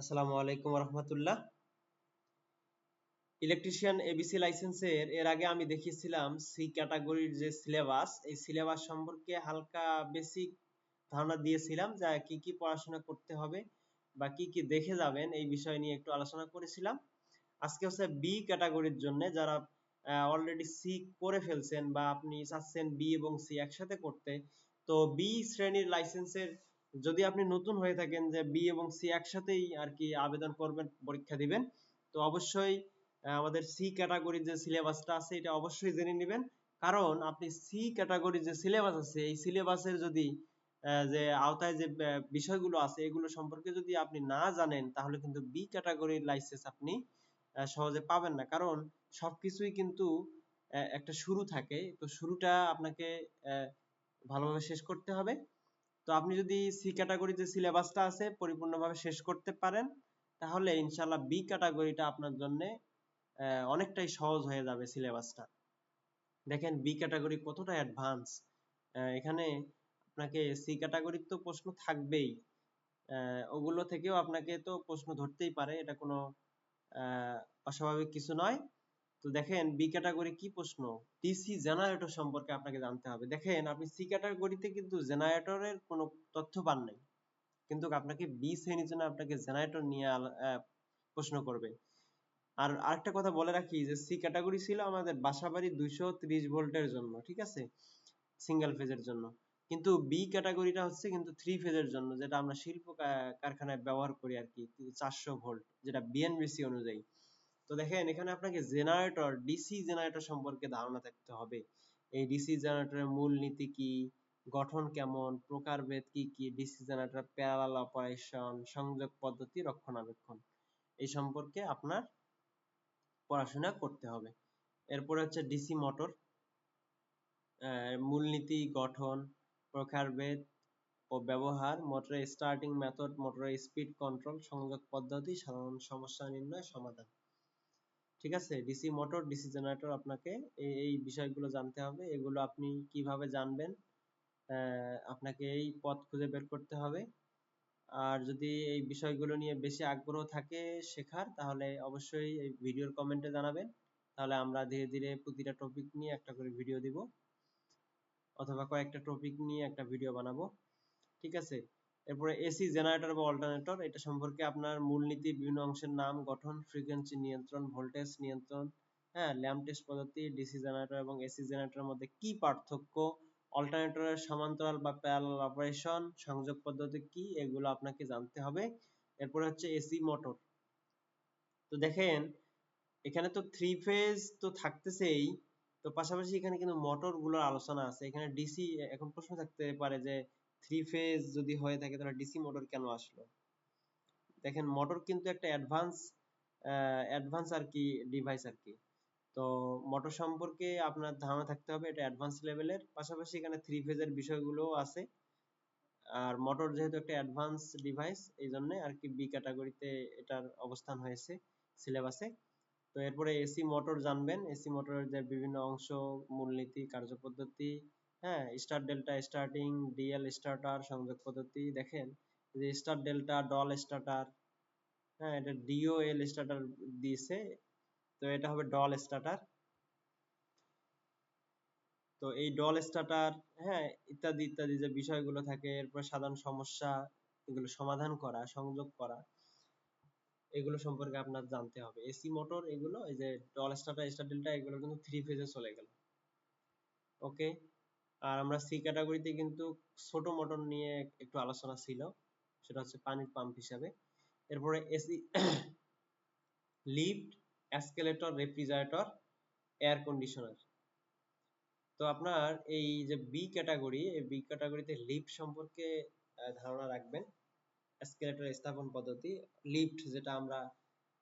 আসসালামু আলাইকুম রহমতুল্লাহ। Electrician ABC লাইসেন্সের এর আগে আমি দেখিয়েছিলাম সি ক্যাটাগরির যে সিলেবাস এই সিলেবাস সম্পর্কে হালকা বেসিক ধারণা দিয়েছিলাম যা কি কি পড়াশোনা করতে হবে বা কি কি দেখে যাবেন এই বিষয় নিয়ে একটু আলোচনা করেছিলাম। আজকে হচ্ছে বি ক্যাটাগরির জন্য যারা অলরেডি সি করে ফেলছেন বা আপনি চাচ্ছেন বি এবং সি একসাথে করতে, তো বি শ্রেণির লাইসেন্সের যদি আপনি নতুন হয়ে থাকেন যে বি এবং সি একসাথেই আর কি আবেদন করবেন, পরীক্ষা দিবেন, তো অবশ্যই আমাদের সি ক্যাটাগরির যে সিলেবাসটা আছে, এটা অবশ্যই জেনে নেবেন। কারণ আপনি সি ক্যাটাগরির যে সিলেবাস আছে, এই সিলেবাসের যদি যে আওতায় যে বিষয়গুলো আছে, এগুলো সম্পর্কে যদি আপনি না জানেন, তাহলে কিন্তু বি ক্যাটাগরির লাইসেন্স আপনি সহজে পাবেন না। কারণ সবকিছুই কিন্তু একটা শুরু থাকে। তো শুরুটা আপনাকে ভালোভাবে শেষ করতে হবে। তো আপনি যদি সি ক্যাটাগরি যে সিলেবাসটা আছে, পরিপূর্ণভাবে শেষ করতে পারেন, তাহলে ইনশাল্লাহ বি ক্যাটাগরিটা আপনার জন্য অনেকটাই সহজ হয়ে যাবে সিলেবাসটা দেখেন বি ক্যাটাগরি কতটা অ্যাডভান্স এখানে আপনাকে সি ক্যাটাগরির তো প্রশ্ন থাকবেই। ওগুলো থেকেও আপনাকে তো প্রশ্ন ধরতেই পারে, এটা কোনো অস্বাভাবিক কিছু নয়। তো দেখেন বি ক্যাটাগরি কি প্রশ্ন? ডিসি জেনারেটর সম্পর্কে আপনাকে জানতে হবে। দেখেন, আপনি সি ক্যাটাগরিতে কিন্তু জেনারেটরের কোনো তথ্য পান নাই। কিন্তু আপনাকে বি শ্রেণির জন্য আপনাকে জেনারেটর নিয়ে প্রশ্ন করবে। আর আরেকটা কথা বলে রাখি যে সি ক্যাটাগরি ছিল আমাদের বাসাবাড়ি দুইশো ত্রিশ ভোল্টের জন্য, ঠিক আছে? সিঙ্গেল ফেজের জন্য। কিন্তু বি ক্যাটাগরিটা হচ্ছে কিন্তু থ্রি ফেজের জন্য, যেটা আমরা শিল্প কারখানায় ব্যবহার করি আর কি, চারশো ভোল্ট, যেটা বিএনবিসি অনুযায়ী। তো দেখেন, এখানে আপনাকে জেনারেটর ডিসি জেনারেটর সম্পর্কে ধারণা থাকতে হবে। এই ডিসি জেনারেটরের মূল নীতি কি? গঠন কেমন? প্রকারভেদ কি কি? ডিসি জেনারেটর প্যারালাল অপারেশন সংযোগ পদ্ধতি, রক্ষণাবেক্ষণ। এই সম্পর্কে আপনার পড়াশোনা করতে হবে। এরপরে হচ্ছে ডিসি মোটর মূলনীতি, গঠন, প্রকারভেদ ও ব্যবহার মোটরের স্টার্টিং মেথড মোটরের স্পিড কন্ট্রোল সংযোগ পদ্ধতি, সাধারণ সমস্যা নির্ণয়, সমাধান। ঠিক আছে? ডিসি মোটর ডিসি জেনারেটর আপনাকে এই বিষয়গুলো জানতে হবে। এগুলো আপনি কীভাবে জানবেন? আপনাকে এই পথ খুঁজে বের করতে হবে। আর যদি এই বিষয়গুলো নিয়ে বেশি আগ্রহ থাকে শেখার, তাহলে অবশ্যই এই ভিডিওর কমেন্টে জানাবেন। তাহলে আমরা ধীরে ধীরে প্রতিটা টপিক নিয়ে একটা করে ভিডিও দিব। অথবা কয়েকটা টপিক নিয়ে একটা ভিডিও বানাবো। ঠিক আছে? এরপরে এসি জেনারেটর বা অল্টারনেটর, এটা সম্পর্কে আপনার মূলনীতি, বিভিন্ন অংশের নাম, গঠন, ফ্রিকোয়েন্সি নিয়ন্ত্রণ, ভোল্টেজ নিয়ন্ত্রণ হ্যাঁ ল্যাম্প টেস্ট পদ্ধতি, ডিসি জেনারেটর এবং এসি জেনারেটরের মধ্যে কি পার্থক্য, অল্টারনেটরের সমান্তরাল বা প্যারালাল অপারেশন সংযোগ পদ্ধতি কি, এগুলো আপনাকে জানতে হবে। এরপরে হচ্ছে এসি মোটর তো দেখেন, এখানে তো থ্রি ফেজ তো থাকতেছেই, তো পাশাপাশি এখানে কিন্তু মোটরগুলোর আলোচনা আছে। এখানে ডিসি, এখন প্রশ্ন থাকতে পারে যে থ্রি ফেজ যদি হয়ে থাকে, তাহলে ডিসি মোটর কেন আসলো? দেখেন মোটর কিন্তু একটা অ্যাডভান্স অ্যাডভান্স আর কি ডিভাইস আর কি। তো মোটর সম্পর্কে আপনার ধারণা থাকতে হবে, এটা অ্যাডভান্স লেভেলের পাশাপাশি এখানে থ্রি ফেজের বিষয়গুলোও আছে। আর মোটর যেহেতু একটা অ্যাডভান্স ডিভাইস এই জন্য আর কি বি ক্যাটাগরিতে এটার অবস্থান হয়েছে সিলেবাসে তো এরপরে এসি মোটর জানবেন। এসি মোটরের যে বিভিন্ন অংশ, মূলনীতি, কার্যপদ্ধতি হ্যাঁ star delta starting DL starter সংযোগ পদ্ধতি, দেখেন যে স্টার ডেল্টা ডল স্টার্টার হ্যাঁ এটা ডিও এল স্টার্টার দিয়েছে, তো এটা হবে ডল স্টার্টার তো এই ডল স্টার্টার হ্যাঁ ইত্যাদি ইত্যাদি যে বিষয়গুলো থাকে, এরপর সাধারণ সমস্যা, এগুলো সমাধান করা, সংযোগ করা, এগুলো সম্পর্কে আপনার জানতে হবে। এসি মোটর এগুলো, এই যে ডল স্টার্টার স্টার ডেল্টা এগুলো কিন্তু থ্রি ফেজে চলে গেল। ওকে আর আমরা সি ক্যাটাগরিতে কিন্তু ছোট মোটর নিয়ে একটু আলোচনা ছিল, সেটা হচ্ছে পানির পাম্প হিসাবে। এরপরে AC lift escalator refrigerator air conditioner তো আপনার এই যে বি ক্যাটাগরি এই বি ক্যাটাগরিতে লিফট সম্পর্কে ধারণা রাখবেন। এসকেলেটর স্থাপন পদ্ধতি লিফট যেটা আমরা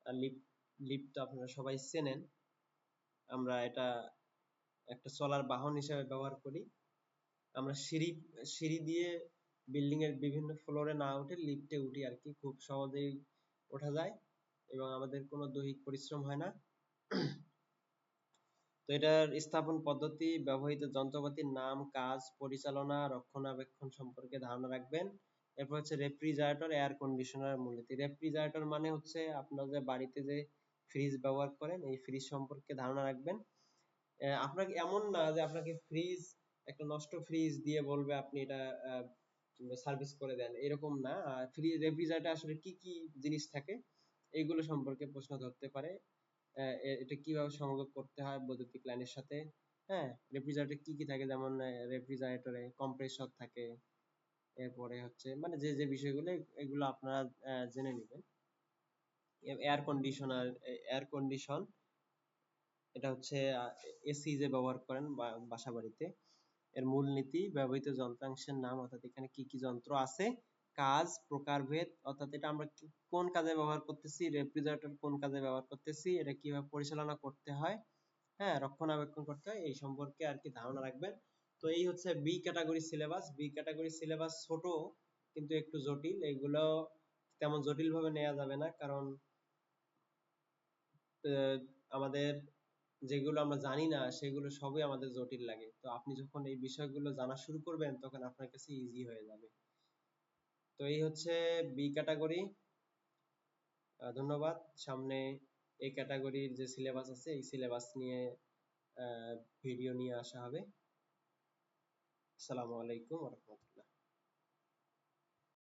লিফট লিফট আপনারা সবাই চেনেন। আমরা এটা একটা চলার বাহন হিসেবে ব্যবহার করি। আমরা সিঁড়ি সিঁড়ি দিয়ে বিল্ডিং এর বিভিন্ন ফ্লোরে না উঠে লিফটে উঠি আর কি। খুব সহজেই ওঠা যায় এবং আমাদের কোনো দৈহিক পরিশ্রম হয় না। তো এটার স্থাপন পদ্ধতি, ব্যবহৃত যন্ত্রপাতির নাম, কাজ, পরিচালনা, রক্ষণাবেক্ষণ সম্পর্কে ধারণা রাখবেন। এরপর হচ্ছে রেফ্রিজারেটর এয়ার কন্ডিশনার মূলনীতি। রেফ্রিজারেটর মানে হচ্ছে আপনার যে বাড়িতে যে ফ্রিজ ব্যবহার করেন, এই ফ্রিজ সম্পর্কে ধারণা রাখবেন। আপনাকে এমন না যে আপনাকে ফ্রিজ একটা নষ্ট ফ্রিজ দিয়ে বলবে আপনি এটা সার্ভিস করে দেন, এরকম না। ফ্রি রেফ্রিজারেটর আসলে কি কি জিনিস থাকে এইগুলো সম্পর্কে প্রশ্ন ধরতে পারে। এটা কীভাবে সংযোগ করতে হয় বৈদ্যুতিক লাইনের সাথে হ্যাঁ? রেফ্রিজারেটরে কি কি থাকে? যেমন রেফ্রিজারেটরে কম্প্রেসর থাকে, এরপরে হচ্ছে মানে যে যে বিষয়গুলো, এগুলো আপনারা জেনে নেবেন। এয়ার কন্ডিশনার এয়ার কন্ডিশন এটা হচ্ছে এসি যে ব্যবহার করেন বাসা বাড়িতে এর মূলনীতি, ব্যবহৃত যন্ত্রাংশের নাম অর্থাৎ এখানে কি কি যন্ত্র আছে, কাজ, প্রকারভেদ, অর্থাৎ এটা আমরা কোন কাজে ব্যবহার করতেছি, রেফ্রিজারেটর কোন কাজে ব্যবহার করতেছি, এটা কীভাবে পরিচালনা করতে হয় হ্যাঁ রক্ষণাবেক্ষণ করতে হয়, এই সম্পর্কে আর কি ধারণা রাখবেন। তো এই হচ্ছে B category syllabus B category syllabus ছোট কিন্তু একটু জটিল, এগুলো তেমন জটিল ভাবে নেওয়া যাবে না কারণ আমাদের যেগুলো আমরা জানি না, সেগুলো সবই আমাদের জটিল লাগে। তো আপনি যখন এই বিষয়গুলো জানা শুরু করবেন, তখন আপনার কাছে ইজি হয়ে যাবে। তো এই হচ্ছে বি ক্যাটাগরি ধন্যবাদ। সামনে এই ক্যাটাগরির যে সিলেবাস আছে, এই সিলেবাস নিয়ে ভিডিও নিয়ে আসা হবে। আসসালামু আলাইকুম রহমতুল্লাহ।